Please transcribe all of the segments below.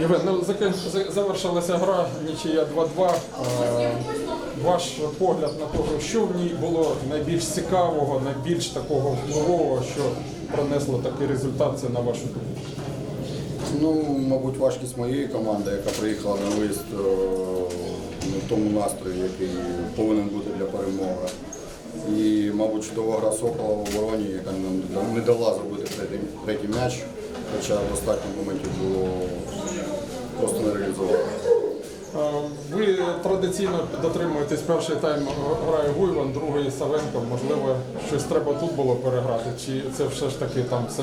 Ну завершилася гра, нічия 2-2. Е, Ваш погляд на того, що в ній було найбільш цікавого, найбільш такого впливового, що принесло такий результат, це на вашу думку. Ну, мабуть, важкість моєї команди, яка приїхала на виїзд е, в тому настрої, який повинен бути для перемоги. І, мабуть, чудова гра Сокола в обороні, яка нам не дала третій, третій м'яч, хоча достатньо моментів було Ви традиційно дотримуєтесь перший тайм грає Гуйван, другий Савенко. Можливо, щось треба тут було переграти, чи це все ж таки там все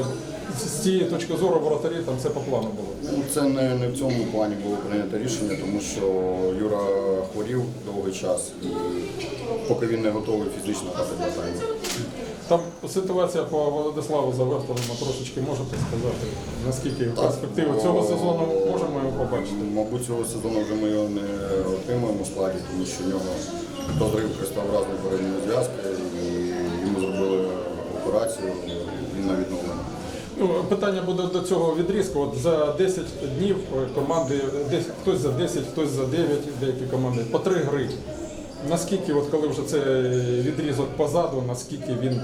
з цієї точки зору воротарі там все по плану було. Ну, Це не, не в цьому плані було прийнято рішення, тому що Юра хворів довгий час і поки він не готовий фізично грати для тайму. Там ситуація по Владиславу Завертовому трошечки можете сказати, наскільки в перспективу цього сезону побачити. Мабуть, цього сезону вже ми його не отримаємо в складі, тому що в нього розрив крестообразної передньої зв'язки і йому зробили операцію він на відновлення. Ну, питання буде до цього відрізку. От за 10 днів е, команди, десь хтось за 10, хтось за 9, деякі команди, по три гри. Наскільки, от коли вже це відрізок позаду, наскільки він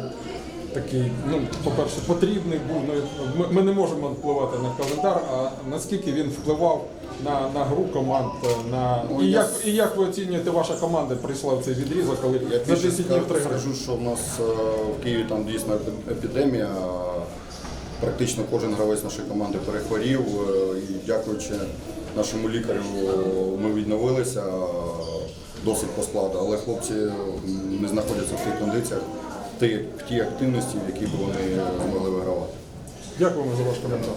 такий, ну, по-перше, потрібний був. Ну, ми, ми не можемо впливати на календар, а наскільки він впливав на, на гру команд, е, на Ну, і я як, і як ви оцінюєте, ваша команда прийшла в цей відрізок, коли Я за 10 днів три гри? скажу, що в нас е, в Києві там дійсно епідемія. Практично кожен гравець нашої команди перехворів. е, І дякуючи нашому лікарю, ми відновилися досить по складу. Але хлопці не знаходяться в тих кондиціях, в тій, активності, в якій б вони могли вигравати. Дякуємо за ваш коментар.